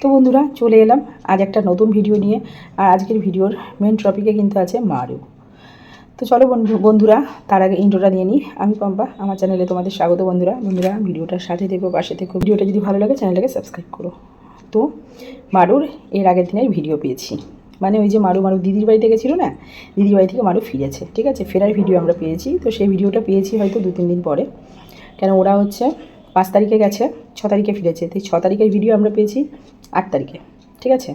তো বন্ধুরা, চলে এলাম আজ একটা নতুন ভিডিও নিয়ে। আর আজকের ভিডিওর মেন টপিকে কিন্তু আছে মারু তো চলো বন্ধু, বন্ধুরা, তার আগে ইন্ট্রোটা দিয়ে নিই। আমি পম্পা, আমার চ্যানেলে তোমাদের স্বাগত বন্ধুরা। বন্ধুরা ভিডিওটার সাথে দেখো পাশে দেখো ভিডিওটা যদি ভালো লাগে চ্যানেলটাকে সাবস্ক্রাইব করো। তো মারুর এর আগের দিনের ভিডিও পেয়েছি। মানে ওই যে মারু মারু দিদির বাড়িতে গেছিল না? দিদির বাড়ি থেকে মারু ফিরেছে, ঠিক আছে? ফেরার ভিডিও আমরা পেয়েছি। তো সেই ভিডিওটা পেয়েছি হয়তো দু, তিন দিন পরে। কেন ওরা হচ্ছে পাঁচ তারিখে গেছে, ছ তারিখে ফিরেছে। তো ছ তারিখের ভিডিও আমরা পেয়েছি। আট তারিখে, ঠিক আছে?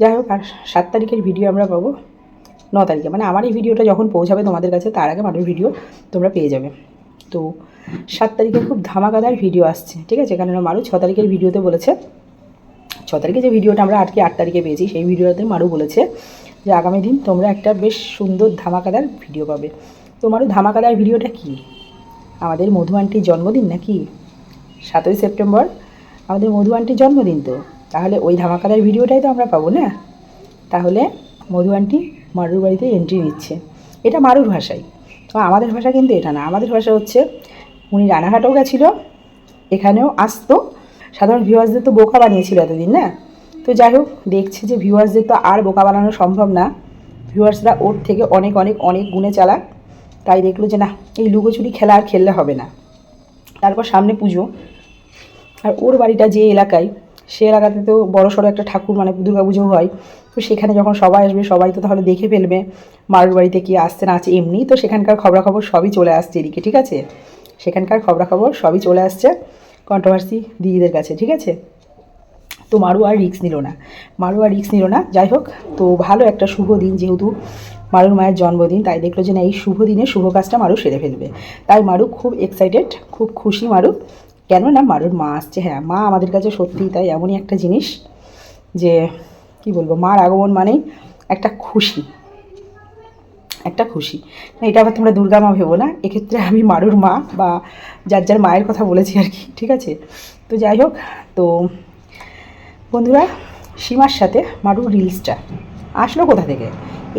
যাই হোক, আর সাত তারিখের ভিডিও আমরা পাবো, ন তারিখে। মানে আমার এই ভিডিওটা যখন পৌঁছাবে তোমাদের কাছে, তার আগে মানুষ ভিডিও তোমরা পেয়ে যাবে। তো সাত তারিখে খুব ধামাকাদার ভিডিও আসছে, ঠিক আছে? কেননা মারু ছ তারিখের ভিডিওতে বলেছে, ছ তারিখে যে ভিডিওটা আমরা আটকে আট তারিখে পেয়েছি, সেই ভিডিওতে মারু বলেছে যে আগামী দিন তোমরা একটা বেশ সুন্দর ধামাকাদার ভিডিও পাবে। তো মারু, ধামাকাদার ভিডিওটা কি? আমাদের মধু আন্টির জন্মদিন নাকি? সাতই সেপ্টেম্বর? আমাদের মধু আন্টির জন্মদিন তো। তাহলে ওই ধামাকাদার ভিডিওটাই তো আমরা পাবো, না? তাহলে মধু আন্টি মারুর বাড়িতে এন্ট্রি নিচ্ছে। এটা মারুর ভাষাই। তো আমাদের ভাষা কিন্তু এটা না। আমাদের ভাষা হচ্ছে, উনি রানাঘাটেও গেছিল, এখানেও আসতো। সাধারণ ভিউয়ার্সদের তো বোকা বানিয়েছিল এতদিন, না? তো যাই হোক, দেখছে যে ভিউয়ার্সদের তো আর বোকা বানানো সম্ভব না। ভিউয়ার্সরা ওর থেকে অনেক অনেক অনেক গুণে চালাক। তাই দেখল যে না, এই লুকোচুরি খেলা আর খেললে হবে না। তারপর সামনে পুজো। আর ওর বাড়িটা যে এলাকায় সে এলাকাতে তো বড় সড়ো একটা ঠাকুর মানে পুজো হয়। তো সেখানে যখন সবাই আসবে, সবাই তো তাহলে দেখে ফেলবে মারুর বাড়িতে কি আসছে না আছে এমনি। তো সেখানকার খবরাখবর সবই চলে আসছে এদিকে, ঠিক আছে? সেখানকার খবরাখবর সবই চলে আসছে কন্ট্রোভার্সি দিদিদের কাছে, ঠিক আছে? তো মারু আর রিক্স নিল না। মারু আর রিক্স নিল না। যাই হোক, তো ভালো একটা শুভ দিন যেহেতু মারুর মায়ের জন্মদিন, তাই দেখল যে না, এই শুভ দিনে শুভ কাজটা মারু সেরে ফেলবে। তাই মারু খুব এক্সাইটেড খুব খুশি মারু। কেন না মারুর মা আসছে হ্যাঁ মা আমাদের কাছে সত্যিই তাই এমনই একটা জিনিস যে, কি বলব, মার আগমন মানেই একটা খুশি একটা খুশি। না এটা আবার তোমরা দুর্গা মা ভেবো না, এক্ষেত্রে আমি মারুর মা বা যার যার মায়ের কথা বলেছি আর কি, ঠিক আছে? তো যাই হোক, তো বন্ধুরা, সীমার সাথে মারুর রিলসটা আসলো কোথা থেকে?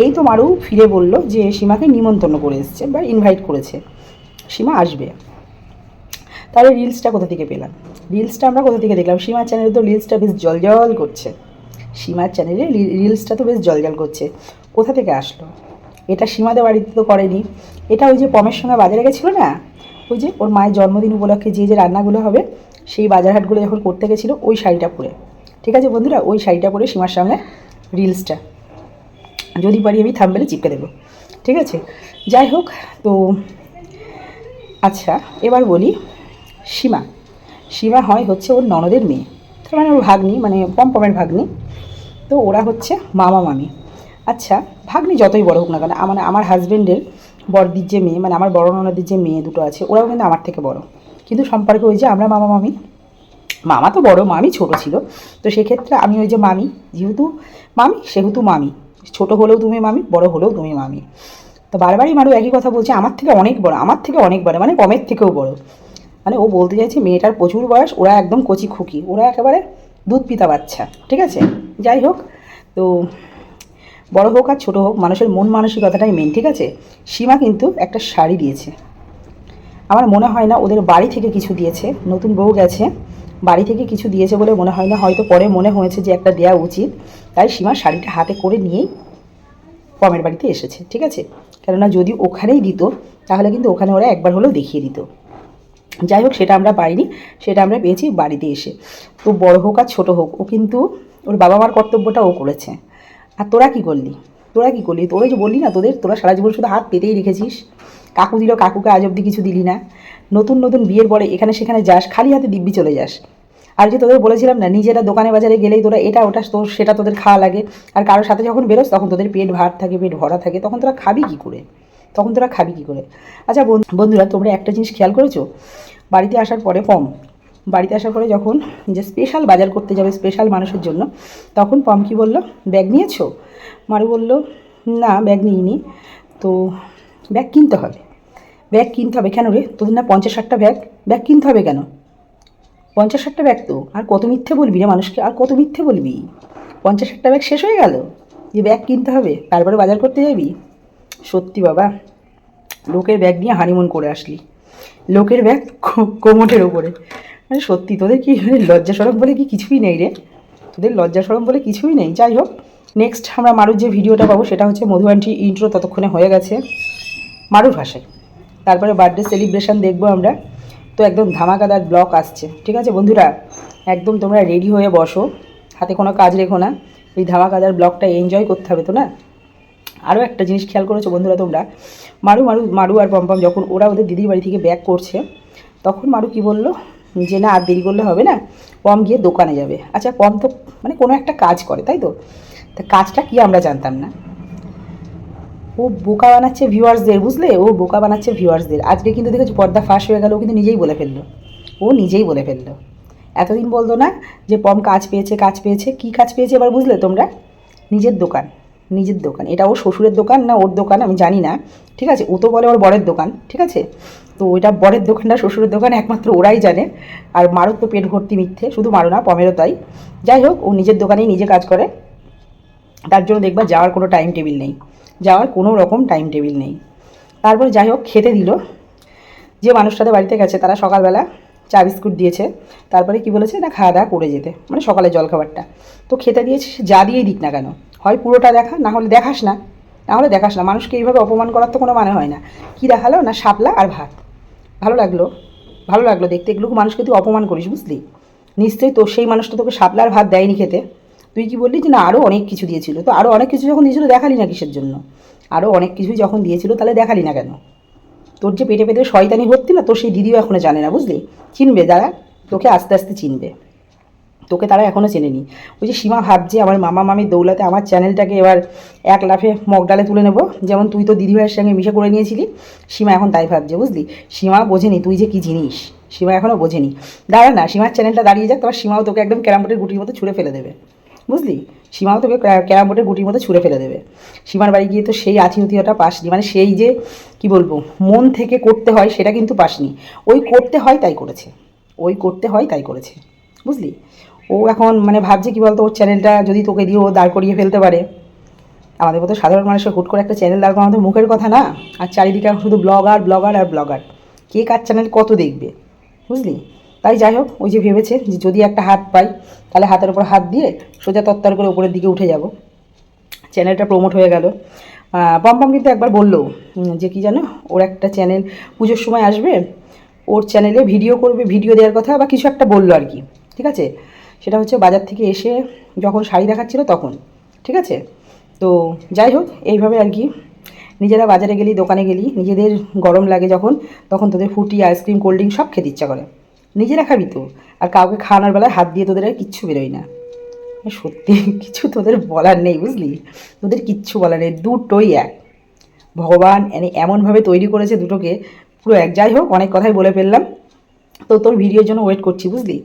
এই তো মারু ফিরে বলল যে সীমাকে নিমন্ত্রণ করে এসছে বা ইনভাইট করেছে। সীমা আসবে। তাহলে রিলসটা কোথা থেকে পেলাম? রিলসটা আমরা কোথা থেকে দেখলাম? সীমার চ্যানেলে তো রিলসটা বেশ জলজল করছে। সীমার চ্যানেলে রিলসটা তো বেশ জলজল করছে। কোথা থেকে আসলো? এটা সীমাদের বাড়িতে তো করেনি। এটা ওই যে পমের সঙ্গে বাজারে গেছিল না? ওই যে ওর মায়ের জন্মদিন উপলক্ষে যে যে রান্নাগুলো হবে, সেই বাজার হাটগুলো যখন করতে গেছিল, ওই শাড়িটা পরে। ঠিক আছে বন্ধুরা? ওই শাড়িটা পরে সীমার সামনে রিলসটা যদি পারি আমি থামবেলে চিপকে দেবো। ঠিক আছে? যাই হোক, তো আচ্ছা এবার বলি সীমা। সীমা হয় হচ্ছে ওর ননদের মেয়ে। তার মানে ওর ভাগ্নি মানে পমপমের ভাগ্নি। তো ওরা হচ্ছে মামা মামি। আচ্ছা ভাগ্নি যতই বড় হোক না কেন মানে আমার হাজব্যান্ডের বড়দির যে মেয়ে মানে আমার বড় ননদের যে মেয়ে দুটো আছে, ওরাও কিন্তু আমার থেকে বড়। কিন্তু সম্পর্কে ওই যে আমরা মামা মামি, মামা তো বড়, মামি ছোট ছিল। তো সেক্ষেত্রে আমি ওই যে মামি, যেহেতু মামি, সেহেতু মামি। ছোট হলেও তুমি মামি, বড় হলেও তুমি মামি। তো বারবারই মারু একই কথা বলছে, আমার থেকে অনেক বড়, আমার থেকে অনেক বড় মানে কমের থেকেও বড়। মানে ও বলতে চাইছে মেয়েটার প্রচুর বয়স, ওরা একদম কচি খুকি, ওরা একেবারে দুধ পিতা বাচ্চা, ঠিক আছে? যাই হোক, তো বড় হোক আর ছোটো হোক, মানুষের মন মানসিকতাটাই মেন ঠিক আছে? সীমা কিন্তু একটা শাড়ি দিয়েছে। আমার মনে হয় না ওদের বাড়ি থেকে কিছু দিয়েছে, নতুন বউ গেছে, বাড়ি থেকে কিছু দিয়েছে বলে মনে হয় না, হয়তো পরে মনে হয়েছে যে একটা দেওয়া উচিত, তাই সীমা শাড়িটা হাতে করে নিয়েই পমের বাড়িতে এসেছে, ঠিক আছে? কেননা যদি ওখানেই দিত, তাহলে কিন্তু ওখানে ওরা একবার হলেও দেখিয়ে দিত। যাই হোক, সেটা আমরা পাইনি, সেটা আমরা পেয়েছি বাড়িতে এসে। তো বড় হোক আর ছোটো হোক, ও কিন্তু ওর বাবা মার কর্তব্যটা ও করেছে। আর তোরা কি করলি? তোরা কি করলি? তোরা যে বললি না তোদের, তোরা সারা জীবন শুধু হাত পেতেই রেখেছিস। কাকু দিল কাকুকে আজ অব্দি কিছু দিলি না। নতুন নতুন বিয়ের পরে এখানে সেখানে যাস, খালি হাতে দিব্যি চলে যাস। আর যে তোদের বলেছিলাম না, নিজেরা দোকানে বাজারে গেলেই তোরা এটা, ওটা, তোর, সেটা তোদের খাওয়া লাগে। আর কারোর সাথে যখন বেরোস, তখন তোদের পেট ভার থাকে, পেট ভরা থাকে, তখন তোরা খাবি কী করে? তখন তোরা খাবি কী করে? আচ্ছা বন্ধুরা, তোমরা একটা জিনিস খেয়াল করেছ? বাড়িতে আসার পরে, পম, বাড়িতে আসার পরে যখন যে স্পেশাল বাজার করতে যাবে স্পেশাল মানুষের জন্য, তখন পম কি বলল? ব্যাগ নিয়েছো? মারু বলল, না, ব্যাগ নিইনি। তো ব্যাগ কিনতে হবে। ব্যাগ কিনতে হবে কেন রে? তোদের না পঞ্চাশ ষাটটা ব্যাগ? ব্যাগ কিনতে হবে কেন? পঞ্চাশ ষাটটা ব্যাগ তো, আর কত মিথ্যে বলবি রে মানুষকে? আর কত মিথ্যে বলবি? পঞ্চাশ ষাটটা ব্যাগ শেষ হয়ে গেল? যে ব্যাগ কিনতে হবে, তারপরে বাজার করতে যাবি? সত্যি বাবা। লোকের ব্যাগ নিয়ে হানিমুন করে আসলি। লোকের ব্যাগ কোমোটের ওপরে মানে সত্যি, তোদের কি লজ্জা সরম বলে কি কিছুই নেই রে? তোদের লজ্জা সরম বলে কিছুই নেই। যাই হোক নেক্সট আমরা মারুর যে ভিডিওটা পাবো সেটা হচ্ছে মধু ইন্ট্রো ততক্ষণে হয়ে গেছে মারুর ভাষায়। তারপরে বার্থডে সেলিব্রেশন দেখব আমরা। তো একদম ধামাকাদার ব্লক আসছে। ঠিক আছে বন্ধুরা? একদম তোমরা রেডি হয়ে বসো। হাতে কোনো কাজ রেখো না। এই ধামাকাদার ব্লকটা এনজয় করতে হবে তো না? আরও একটা জিনিস খেয়াল করেছ বন্ধুরা তোমরা? মারু মারু মারু আর পম্পম যখন ওরা ওদের দিদির বাড়ি থেকে ব্যাক করছে, তখন মারু কি বলল? যে না, আর দেরি করলে হবে না পম গিয়ে দোকানে যাবে। আচ্ছা পম তো মানে কোনো একটা কাজ করে, তাই তো? তা কাজটা কি আমরা জানতাম না। ও বোকা বানাচ্ছে ভিউয়ার্সদের, বুঝলে? ও বোকা বানাচ্ছে ভিউয়ার্সদের। আজকে কিন্তু দেখেছ পর্দা ফাঁস হয়ে গেল, ও কিন্তু নিজেই বলে ফেলল। ও নিজেই বলে ফেলল। এতদিন বলতো না যে পম কাজ পেয়েছে কাজ পেয়েছে, কি কাজ পেয়েছে এবার বুঝলে তোমরা? নিজের দোকান। নিজের দোকান। এটা ওর শ্বশুরের দোকান না ওর দোকান আমি জানি না, ঠিক আছে? ও তো বলে ওর বরের দোকান, ঠিক আছে? তো ওইটা বরের দোকানটা শ্বশুরের দোকান একমাত্র ওরাই জানে। আর মারুর তো পেট ভর্তি মিথ্যে, শুধু মারো না, পমেরও তাই। যাই হোক, ও নিজের দোকানেই নিজে কাজ করে। তার জন্য দেখবা যাওয়ার কোনো টাইম টেবিল নেই। যাওয়ার কোনো রকম টাইম টেবিল নেই। তারপরে যাই হোক, খেতে দিল। যে মানুষটাদের বাড়িতে গেছে, তারা সকালবেলা চা বিস্কুট দিয়েছে। তারপরে কি বলেছে? না, খাওয়া দাওয়া করে যেতে। মানে সকালে জলখাবারটা। তো খেতে দিয়েছে যা দিয়েই দিক না কেন। হয় পুরোটা দেখা, না হলে দেখাস না। না হলে দেখাস না। মানুষকে এইভাবে অপমান করার তো কোনো মানে হয় না। কি দেখাল? না, শাপলা আর ভাত। ভালো লাগল। ভালো লাগল দেখতে। এগুলো মানুষকে তুই অপমান করিস, বুঝলি? নিশ্চয়ই তো সেই মানুষটা তোকে শাপলা আর ভাত দেয়নি খেতে। তুই কি বললি যে, না আরও অনেক কিছু দিয়েছিল। তো আরও অনেক কিছু যখন দিয়েছিল, দেখালি না কিসের জন্য? আরও অনেক কিছুই যখন দিয়েছিল, তাহলে দেখালি না কেন? তোর যে পেটে পেটে শয়তানি ভর্তি না, তোর সেই দিদিও এখনও জানে না, বুঝলি? চিনবে যারা তোকে আস্তে আস্তে চিনবে। তোকে তারা এখনও চেনেনি। ওই যে সীমা ভাবছে, আমার মামা মামির দৌলাতে আমার চ্যানেলটাকে এবার এক লাফে মগডালে তুলে নেব। যেমন তুই তো দিদিভাইয়ের সঙ্গে মিশে করে নিয়েছিলি, সীমা এখন তাই ভাবছে, বুঝলি? সীমা বোঝেনি, তুই যে কী জিনিস? সীমা এখনও বোঝেনি। দাঁড়া না, সীমার চ্যানেলটা দাঁড়িয়ে যাক তোমার সীমাও তোকে একদম ক্যারামবোর্ডের গুটির মতো ছুঁড়ে ফেলে দেবে। বুঝলি? সীমাও তোকে ক্যারাম বোর্ডের গুটির মতো ছুঁড়ে ফেলে দেবে। সীমার বাড়ি গিয়ে তো সেই আতিথিয়তা পাসনি। মানে সেই যে, কি বলব, মন থেকে করতে হয় সেটা কিন্তু পাসনি। ওই করতে হয় তাই করেছে। ওই করতে হয় তাই করেছে। বুঝলি? ও এখন মানে ভাবছে কি বলতো, ওর চ্যানেলটা যদি তোকে দিয়ে ও দাঁড় করিয়ে ফেলতে পারে। আমাদের মতো সাধারণ মানুষের হুট করে একটা চ্যানেল দাঁড় করানো মুখের কথা না। আর চারিদিকে শুধু ব্লগার ব্লগার আর ব্লগার কে কার চ্যানেল কত দেখবে? বুঝলি? তাই যাই হোক, ওই যে ভেবেছে যে যদি একটা হাত পাই, তাহলে হাতের উপর হাত দিয়ে সোজা তত্তর করে উপরের দিকে উঠে যাব। চ্যানেলটা প্রমোট হয়ে গেল। পম্পম কিন্তু একবার বলল যে কি জানো, ওর একটা চ্যানেল পুজোর সময় আসবে, ওর চ্যানেলে ভিডিও করবে, ভিডিও দেওয়ার কথা বা কিছু একটা বলল আর কি, ঠিক আছে? সেটা হচ্ছে বাজার থেকে এসে যখন শাড়ি দেখাচ্ছিল তখন, ঠিক আছে? তো যাই হোক, এইভাবে আর কি, নিজেরা বাজারে গেলি, দোকানে গেলি, নিজেদের গরম লাগে যখন, তখন তোদের ফুটি আইসক্রিম কোল্ড ড্রিঙ্ক সব খেতে ইচ্ছা করে। নিজেরা খাবি তো? আর কাউকে খাওয়ানোর বেলায় হাত দিয়ে তোদের আর কিচ্ছু বেরোয় না। সত্যি, কিছু তোদের বলার নেই, বুঝলি? তোদের কিচ্ছু বলার নেই, দুটোই এক। ভগবান মানে এমনভাবে তৈরি করেছে দুটোকে, পুরো এক। যাই হোক, অনেক কথাই বলে ফেললাম। তো তোর ভিডিওর জন্য ওয়েট করছি, বুঝলি?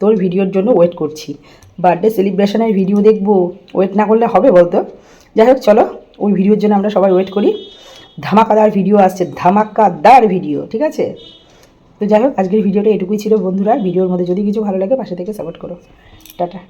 তোর ভিডিওর জন্য ওয়েট করছি। বার্থডে সেলিব্রেশনের ভিডিও দেখব। ওয়েট না করলে হবে বলতো? যাই হোক, চলো, ওই ভিডিওর জন্য আমরা সবাই ওয়েট করি। ধামাকাদার ভিডিও আসছে, ধামাকাদার ভিডিও, ঠিক আছে? তো যাই হোক, আজকের ভিডিওটা এটুকুই ছিল বন্ধুরা। ভিডিওর মধ্যে যদি কিছু ভালো লাগে পাশে থেকে সাপোর্ট করো। টাটা।